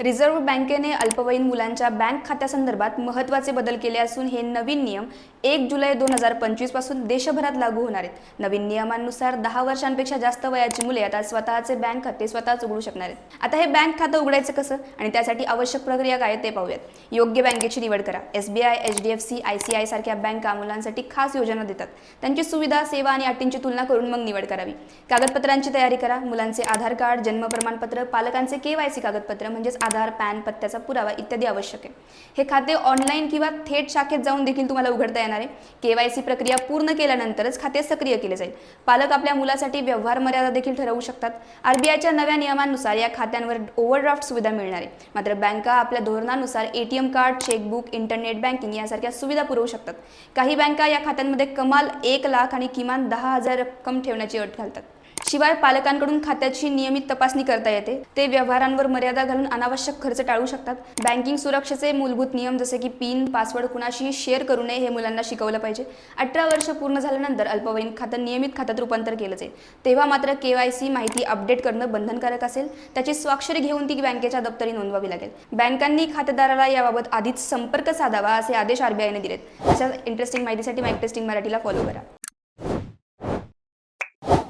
Reserve बँकेने अल्पवयीन मुलांच्या बँक खात्यासंदर्भात महत्त्वाचे बदल केले असून हे नवीन नियम एक जुलै दोन हजार पंचवीसपासून देशभरात लागू होणार आहेत. नवीन नियमांनुसार दहा वर्षांपेक्षा जास्त वयाची मुले आता स्वतःचे बँक खाते स्वतःच उघडू शकणार आहेत. आता हे बँक खातं उघडायचं कसं? आणि त्यासाठी आवश्यक प्रक्रिया काय ते पाहूयात. योग्य बँकेची निवड करा. S B I H D F C I C I सारख्या बँका मुलांसाठी खास योजना देतात. त्यांची सुविधा सेवा आणि अटींची तुलना करून मग निवड करावी. कागदपत्रांची तयारी करा. मुलांचे आधार कार्ड जन्म प्रमाणपत्र पालकांचे के वाय सी कागदपत्र म्हणजेच आधार पॅन पत्त्याचा पुरावा इत्यादी आवश्यक आहे. हे खाते ऑनलाईन किंवा थेट शाखेत जाऊन देखील तुम्हाला उघडता येणार आहे. के वाय सी प्रक्रिया पूर्ण केल्यानंतरच खाते सक्रिय केले जाईल. पालक आपल्या मुलासाठी व्यवहार मर्यादा देखील ठरवू शकतात. आरबीआयच्या नव्या नियमानुसार या खात्यांवर ओव्हरड्राफ्ट सुविधा मिळणार आहे. मात्र बँका आपल्या धोरणानुसार ATM card chequebook internet banking यासारख्या सुविधा पुरवू शकतात. काही बँका या खात्यांमध्ये कमाल एक लाख आणि किमान दहा हजार रक्कम ठेवण्याची अट घालतात. शिवाय पालकांकडून खात्याची नियमित तपासणी करता येते. ते व्यवहारांवर मर्यादा घालून अनावश्यक खर्च टाळू शकतात. बँकिंग सुरक्षेचे मूलभूत नियम जसे की पिन पासवर्ड कुणाशीही शेअर करू नये हे मुलांना शिकवलं पाहिजे. अठरा वर्ष पूर्ण झाल्यानंतर अल्पवयीन खातं नियमित खात्यात रूपांतर केलं जाईल. तेव्हा मात्र के वाय सी माहिती अपडेट करणं बंधनकारक असेल. त्याची स्वाक्षरी घेऊन ती बँकेच्या दप्तरी नोंदवावी लागेल. बँकांनी खातेदाराला याबाबत आधीच संपर्क साधावा असे आदेश आरबीआयने दिलेत. अशा इंटरेस्टिंग माहितीसाठी माईक टेस्टिंग मराठीला फॉलो करा.